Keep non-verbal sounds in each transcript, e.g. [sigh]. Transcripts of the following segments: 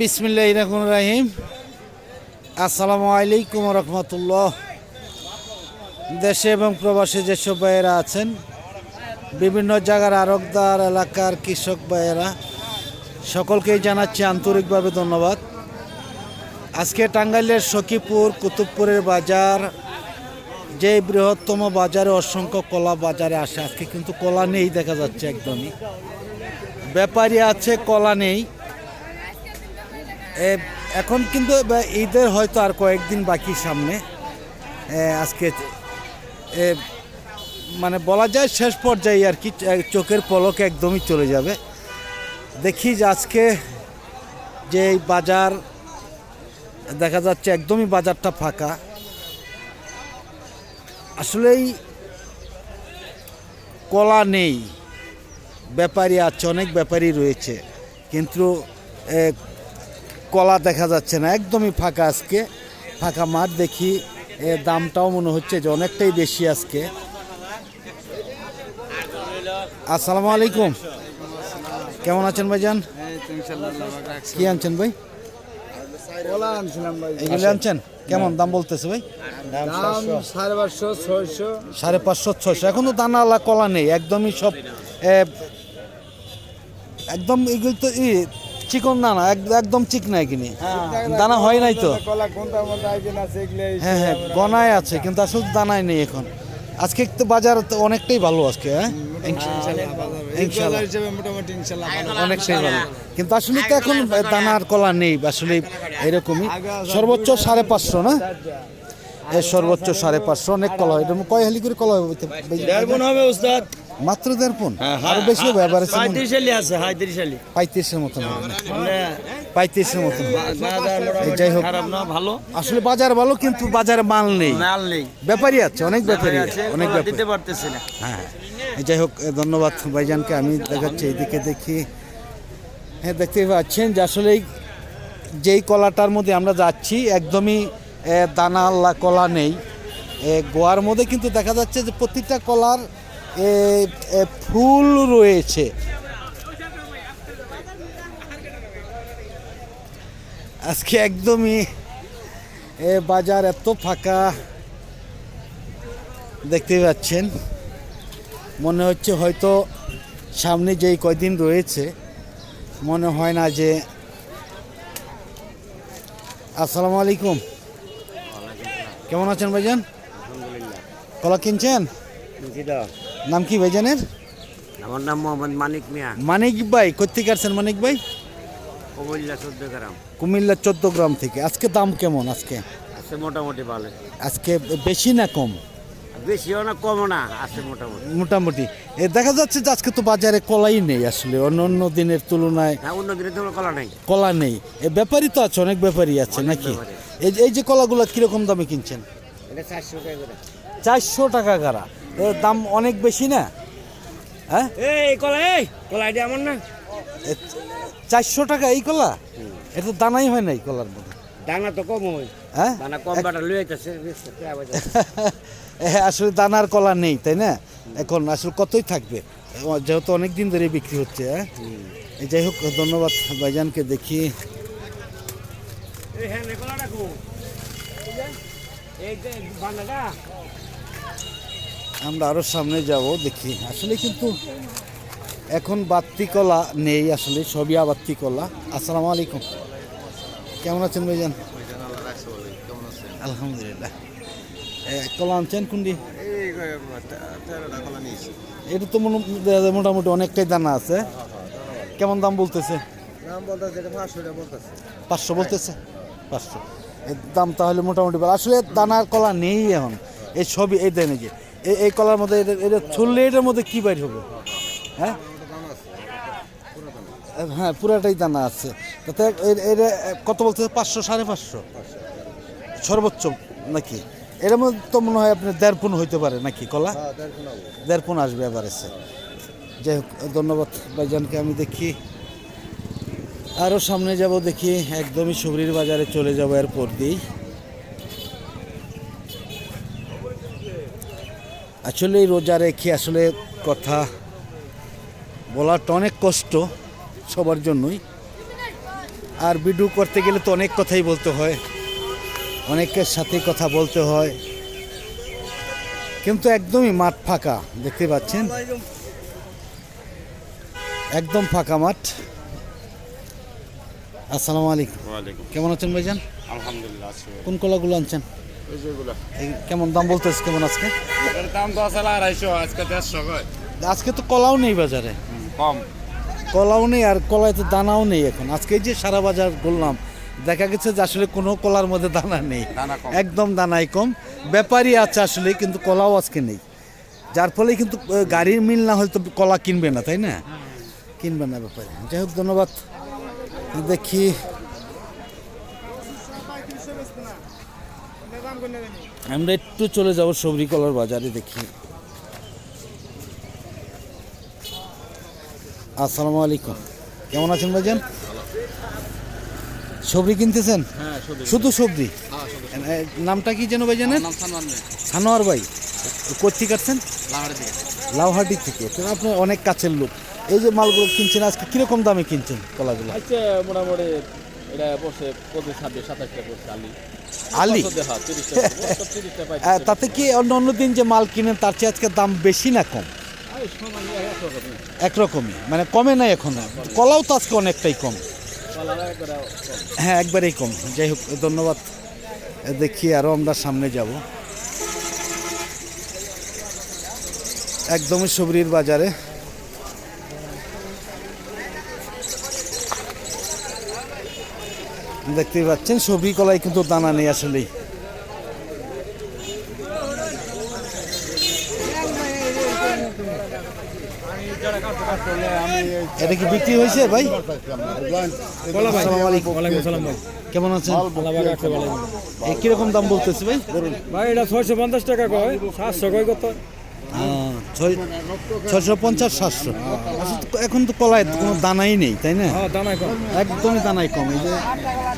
বিসমিল্লাহ রহমান রাহিম আসসালামু আলাইকুম রহমতুল্লাহ। দেশে এবং প্রবাসে যেসব ভাইয়েরা আছেন, বিভিন্ন জায়গার আরকদার এলাকার কৃষক ভাইয়েরা, সকলকেই জানাচ্ছি আন্তরিকভাবে ধন্যবাদ। আজকে টাঙ্গাইলের সখীপুর, কুতুবপুরের বাজার, যে বৃহত্তম বাজারে অসংখ্য কলা বাজারে আসে, আজকে কিন্তু কলা নেই দেখা যাচ্ছে একদমই। ব্যাপারী আছে, কলা নেই। এখন কিন্তু ঈদের হয়তো আর কয়েকদিন বাকি সামনে। আজকে মানে বলা যায় শেষ পর্যায়ে আর কি চোখের পলক একদমই চলে যাবে। দেখি যে আজকে যে বাজার, দেখা যাচ্ছে একদমই বাজারটা ফাঁকা। আসলেই কলা নেই, ব্যাপারী আছে, অনেক ব্যাপারী রয়েছে। কিন্তু কলা দেখা যাচ্ছে না একদমই ফাঁকা আজকে। ফাঁকা মাঠ দেখি দামটাও মনে হচ্ছে যে অনেকটাই বেশি আজকে। আসসালামু আলাইকুম। কেমন আছেন ভাইজান? কি আনছেন ভাই? এগুলো আনছেন? কেমন দাম বলতেছে ভাই? সাড়ে পাঁচশো ছয়শো। এখন তো দানাওয়ালা কলা নেই একদমই সব একদম এগুলো তো ই চিকন না না একদম চিক নাই কিনি। দানা হয় নাই তো। হ্যাঁ হ্যাঁ গনায় আছে, কিন্তু আসলে দানায় নেই এখন। আজকে তো বাজার অনেকটাই ভালো আজকে হ্যাঁ? কিন্তু আসলে তো এখন দানার কলা নেই, আসলে এরকমই। সর্বোচ্চ সাড়ে পাঁচশো, না? এ সর্বোচ্চ সাড়ে পাঁচশো, অনেক কলা হয়। কয় হালি করে কলা হবে মাত্র দেড় পন? আরও বেশি হবে এবারে পঁয়ত্রিশ আলি আছে পঁয়ত্রিশ আলি পঁয়ত্রিশের মতন। মানে পঁয়ত্রিশের মতন বাজার যাই হোক। ভালো। আসলে বাজার ভালো কিন্তু বাজারে মাল নেই। মাল নেই। ব্যাপারী আছে অনেক ব্যাপারী আছে অনেক ব্যাপারী দিতে পারতেছি না। হ্যাঁ হ্যাঁ। যাই হোক ধন্যবাদ ভাইজানকে আমি দেখাচ্ছি এদিকে দেখি। হ্যাঁ দেখতে পাচ্ছেন যে আসলে যেই কলাটার মধ্যে আমরা যাচ্ছি একদমই দানা আল্লাহ কলা নেই। গোয়ার মধ্যে কিন্তু দেখা যাচ্ছে যে প্রতিটা কলার ফুল রয়েছে। আজকে একদমই এ বাজার এত ফাঁকা। দেখতে পাচ্ছেন মনে হচ্ছে হয়তো সামনে যেই কয়দিন রয়েছে মনে হয় না যে আসসালামু আলাইকুম। কেমন আছেন ভাইজান? কলা কিনছেন? নাম কি ভাইজানের? আমার নাম মোহাম্মদ মানিক মিয়া। মানিক ভাই কোথেকে আসছেন মানিক ভাই? কুমিল্লা চোদ্দ গ্রাম। কুমিল্লা চোদ্দ গ্রাম থেকে। আজকে দাম কেমন আজকে? আজকে মোটামুটি ভালো। আজকে বেশি না কম? বেশিও না কমও না আছে মোটামুটি। মোটামুটি। এ দেখা যাচ্ছে যে আজকে তো বাজারে কলাই নেই আসলে অন্য অন্য দিনের তুলনায়। হ্যাঁ অন্য দিনে তোমার কলা নাই। কলা নেই। এ ব্যাপারই তো আছে অনেক ব্যাপারই আছে নাকি? এই যে- এই যে কলাগুলো কীরকম দামে কিনছেন? চারশো টাকা করে। চারশো টাকা গাড়া এর দাম অনেক বেশি না? হ্যাঁ? এই কলা এই কলা এটা আমার না। চারশো টাকা এই কলা? এটা দানাই হয় না এই কলার মধ্যে। দানা তো কম হয়। হ্যাঁ? দানা কম বাটা লুয়ে যাচ্ছে আসলে দানার কলা নেই তাই না? এখন আসলে কতই থাকবে? যেহেতু অনেক দিন ধরে বিক্রি হচ্ছে হ্যাঁ? যাই হোক ধন্যবাদ ভাইজানকে দেখি। এই হ্যাঁ আমরা আরও সামনে যাব দেখি। আসলে কিন্তু এখন বাত্তি কলা নেই আসলে সবই আবাত্তি কলা আসসালামু আলাইকুম। কেমন আছেন ভাইজান? আলহামদুলিল্লাহ। কলা আনছেন কোনটি এটা তো মনে- মোটামুটি অনেকটাই দানা আছে। কেমন দাম বলতেছে? দাম বলতেছে পাঁচশো বলতেছে। পাঁচশো বলতেছে? পাঁচশো। এর দাম তাহলে মোটামুটি ভালো। আসলে দানার কলা নেই এখন। এই সবই এই দেন এই যে। এই- কলার মধ্যে এটা এটা ছুললে এটার মধ্যে কী বাইর হবে? হ্যাঁ? হ্যাঁ পুরাটাই দানা আছে। তাতে এর কত বলতে পাঁচশো সাড়ে পাঁচশো? সর্বোচ্চ নাকি? এর মধ্যে তো মনে হয় আপনার দেড় পুন হইতে পারে নাকি কলা? দেড় পুন আসবে এবার এসে যাই হোক ধন্যবাদ ভাইজানকে। আমি দেখি আরও সামনে যাব দেখি, একদমই সুবরির বাজারে চলে যাব এরপর দিই আসলে রোজা রেখে আসলে কথা বলাটা অনেক কষ্ট সবার জন্যই। আর ভিডিও করতে গেলে তো অনেক কথাই বলতে হয়, অনেকের সাথে কথা বলতে হয়। কিন্তু একদমই মাঠ ফাঁকা, দেখতে পাচ্ছেন? একদম ফাঁকা মাঠ। আসসালামু আলাইকুম। ওয়ালাইকুম। কেমন আছেন ভাইজান? আলহামদুলিল্লাহ আছি। কোন কলাগুলো আনছেন? যেগুলো এই কেমন দাম বলতেছে কেমন আজকে? দাম তো আসলে আড়াইশো আজকে দেড়শো আজকে তো কলাও নেই বাজারে। কম। কলাও নেই আর কলায় তো দানাও নেই এখন। আজকে যে সারা বাজার বললাম দেখা গেছে যে আসলে কোনো কলার মধ্যে দানা নেই। দানা কম। একদম দানাই কম। ব্যাপারই আছে আসলে কিন্তু কলাও আজকে নেই। যার ফলে কিন্তু গাড়ির মিল না হলে তো কলা কিনবে না তাই না? কিনবে না ব্যাপারে। যাই হোক ধন্যবাদ। দেখি। আমরা একটু চলে যাব সবরি কলার বাজারে দেখি। আসসালামু আলাইকুম। কেমন আছেন ভাইজান? সবরি কিনতেছেন? শুধু সবজি নামটা কি যেন ভাইজানের? সানোয়ার ভাই। কোথেকে কাটছেন? লাউহাটি থেকে। তো আপনি অনেক কাছের লোক। এই যে মালগুলো কিনছেন আজকে কীরকম দামে কিনছেন কলাগুলো? আচ্ছা মোটামুটি এটা পঁচিশ ছাব্বিশ পড়ছে আলি। আলি? তাতে কি অন্য অন্য দিন যে মাল কিনেন তার চেয়ে আজকে দাম বেশি না কম? একরকমই মানে কমে নাই এখন? কলাও তো আজকে অনেকটাই কম। কম। হ্যাঁ একবারেই কম। যাই হোক ধন্যবাদ। দেখি আরও আমরা সামনে যাব। একদমই সবরির বাজারে। দেখতেই পাচ্ছেন সবরি কলাই কিন্তু দানা নেই আসলেই। এটা কি বিক্রি হয়েছে ভাই? কেমন আছেন? কীরকম দাম বলতেছে ভাই? ভাই, এটা ছয়শো পঞ্চাশ টাকা কয়? সাতশো কয় কত? ছয়শো পঞ্চাশ সাতশো। তো এখন তো কলায় কোনো দানাই নেই তাই না? হ্যাঁ দানাই কম। একদমই দানাই কম। এই যে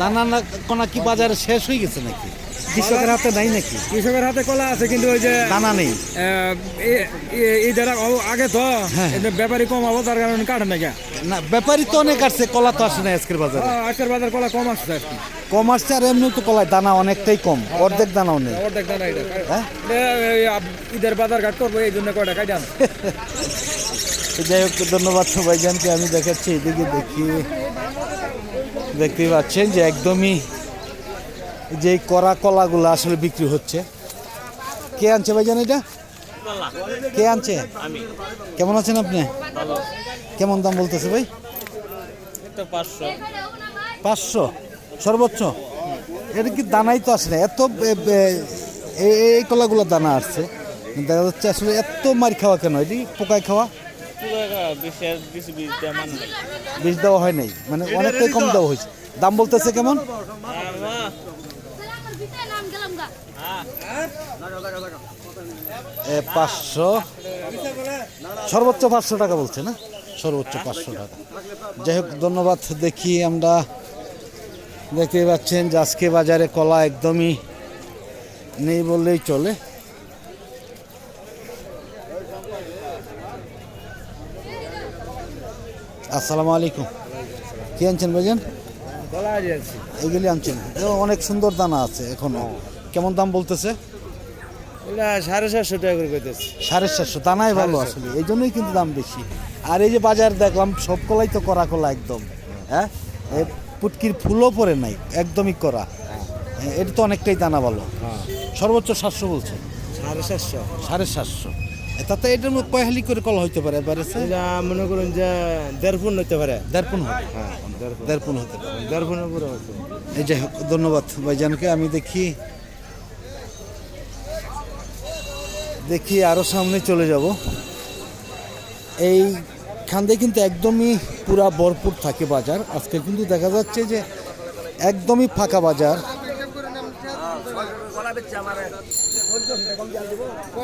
দানা না কোনা কি বাজারে শেষ হয়ে গেছে নাকি? কৃষকের হাতে নাই নাকি? কৃষকের হাতে কলা আছে কিন্তু ওই যে দানা নেই। এই ঈদের আগে তো হ্যাঁ। ব্যাপারী কম হব তার কারণে কাটে না না ব্যাপারী তো অনেক আসছে কলা তো আসে না আজকের বাজারে। হ্যাঁ, আজকের বাজার কলা কম আসছে আর কি কম আসছে আর এমনি তো কলায় দানা অনেকটাই কম অর্ধেক দানাও নেই। অর্ধেক দানা এটা হ্যাঁ? এটা, ঈদের বাজার ঘাট করব এই জন্য কয়টা কাটে আনছে। তো যাই হোক ধন্যবাদ সবাইজানকে আমি দেখাচ্ছি এদিকে দেখি। দেখতেই পাচ্ছেন যে একদমই যে করা কলাগুলো আসলে বিক্রি হচ্ছে। কে আনছে ভাইজান এটা? কে আনছে? কেমন আছেন আপনি? কেমন দাম বলতেছে ভাই? পাঁচশো। পাঁচশো? সর্বোচ্চ? এটা কি দানাই তো আসে না? এত এই কলাগুলো দানা আসছে। দেখা যাচ্ছে আসলে এত মার খাওয়া কেন? এটি পোকায় খাওয়া? মান। বেশ দেওয়া হয় নাই। মানে অনেকটাই কম দেওয়া হয়েছে। দাম বলতেছে কেমন? পাঁচশো। সর্বোচ্চ পাঁচশো টাকা বলছে না? সর্বোচ্চ পাঁচশো টাকা। যাই হোক ধন্যবাদ দেখি আমরা দেখতে পাচ্ছেন যে আজকে বাজারে কলা একদমই নেই বললেই চলে। আসসালামু আলাইকুম। কি আনছেন ভাইজান? এইগুলি আনছেন। অনেক সুন্দর দানা আছে এখনও। কেমন দাম বলতেছে? এটা সাড়ে সাতশো টাকা করে কইতেছে। সাড়ে চারশো দানাই ভালো আসলে। এই জন্যই কিন্তু দাম বেশি। আর এই যে বাজার দেখলাম সব কলাই তো করা কলা একদম। হ্যাঁ? পুটকির ফুলও পরে নাই একদমই করা হ্যাঁ, এটা তো অনেকটাই দানা ভালো। সর্বোচ্চ সাতশো বলছে। সাড়ে সাতশো। সাড়ে সাতশো। তাতে এটার মধ্যে কয় হালি করে কলা হইতে পারে এবারে? মনে করুন যে দেড়পুন হইতে পারে। দেড়পুন হবে? হ্যাঁ দেড়পুন। হতে পারে। দেড় ফুটের উপরে হচ্ছে এই যাই হোক ধন্যবাদ ভাইজানকে আমি দেখি দেখি আরও সামনে চলে যাব। এই খান্দে কিন্তু একদমই পুরা ভরপুর থাকে বাজার। আজকে কিন্তু দেখা যাচ্ছে যে একদমই ফাঁকা বাজার।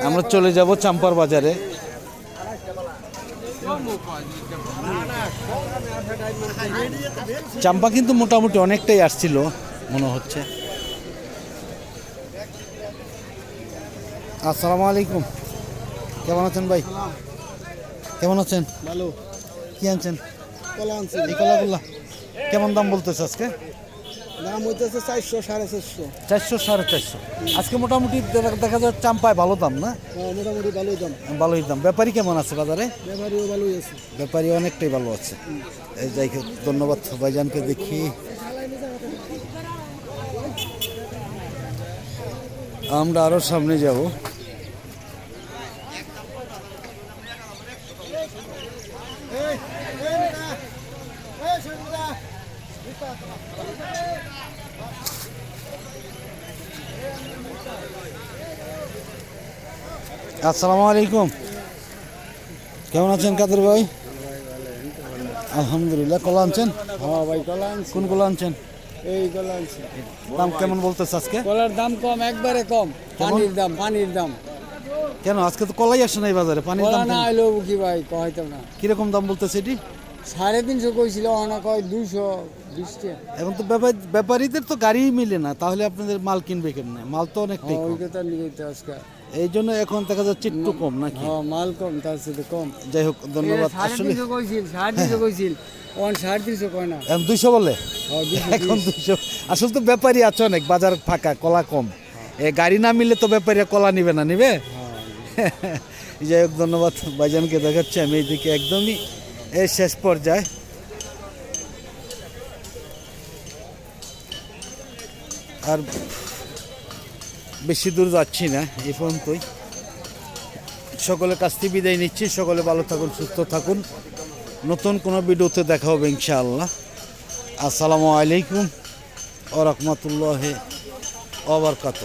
আমরা চলে যাব চাম্পার বাজারে। চাম্পা কিন্তু মোটামুটি অনেকটাই আসছিল, মনে হচ্ছে। আসসালামু আলাইকুম। কেমন আছেন ভাই? কেমন আছেন? ভালো। কি আনছেন? কলা আনছি। এই কলাগুলা। কেমন দাম বলতেছে আজকে? দাম হইতেছে চারশো সাড়ে চারশো। চারশো সাড়ে চারশো। আজকে মোটামুটি দেখা- যায় চাম্পায় ভালো দাম না? মোটামুটি ভালোই দাম। ভালোই দাম। ব্যাপারী কেমন আছে বাজারে? ব্যাপারীও ভালোই আছে। ব্যাপারী অনেকটাই ভালো আছে। এই যাই ধন্যবাদ ভাইজানকে দেখি। আমরা আরও সামনে যাব। আসসালামু আলাইকুম। কেমন আছেন কাদের ভাই? আলহামদুলিল্লাহ কলা আনছেন? হ্যাঁ ভাই কলা আনছি। কোন কলা আনছেন? এই কলা আনছি। দাম কেমন বলতেছে আজকে? কলার দাম কম একবারে কম। পানির দাম পানির দাম। কেন? আজকে তো কলাই আসে নাই বাজারে পানির দাম না কেন? কি ভাই কয়তো না। কীরকম দাম বলতেছে এটি? সাড়ে তিনশো কইছিল অনা কয় দুশো বিশটা এখন তো ব্যাপার ব্যাপারীদের তো গাড়িই মিলে না তাহলে আপনাদের মাল কিনবে কেমনে? মাল তো অনেকটাই হ্যাঁ, ওই কথা নিয়ে তো আজকে। এই জন্য এখন দেখা যাচ্ছে একটু কম নাকি? হ্যাঁ মাল কম তার সাথে কম। যাই হোক ধন্যবাদ। আসলে তিনশো কইছিল সাড়ে তিনশো কইছিল। ওন সাড়ে তিনশো কয় না? এখন দুইশো বলে? হ্যাঁ, এখন দুইশো। আসলে তো ব্যাপারী আছে অনেক বাজার ফাঁকা কলা কম। এ গাড়ি না মিললে তো ব্যাপারীরা কলা নিবে না নিবে? [laughs] যাই হোক ধন্যবাদ। ভাইজানকে দেখাচ্ছি আমি এইদিকে একদমই এই শেষ পর্যায়ে। আর বেশি দূর যাচ্ছি না, এই পর্যন্তই। সকলের কাছ থেকে বিদায় নিচ্ছি। সকলে ভালো থাকুন, সুস্থ থাকুন। নতুন কোনো ভিডিওতে দেখা হবে ইনশাআল্লাহ। আসসালামু আলাইকুম ও রহমতুল্লাহ ওবরকাত